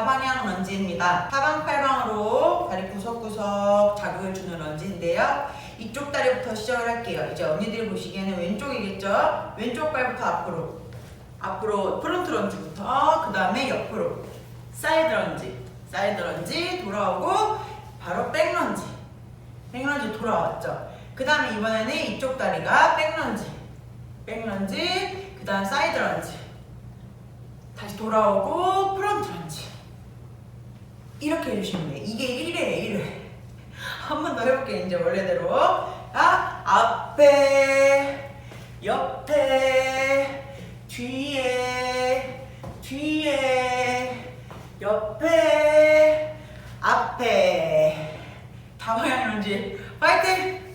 4방향 런지입니다. 4방 8방으로 다리 구석구석 자극을 주는 런지인데요. 이쪽 다리부터 시작을 할게요. 이제 언니들이 보시기에는 왼쪽이겠죠? 왼쪽 발부터 앞으로 앞으로 프론트 런지부터 그 다음에 옆으로 사이드 런지 사이드 런지 돌아오고 바로 백 런지 백 런지 돌아왔죠? 그 다음에 이번에는 이쪽 다리가 백 런지 백 런지 그 다음 사이드 런지 다시 돌아오고 이렇게 해주시면 돼요. 이게 1회예요 1회 한 번 더 해볼게요 이제 원래대로. 아 앞에 옆에 뒤에 뒤에 옆에 앞에. 다방향 런지. 파이팅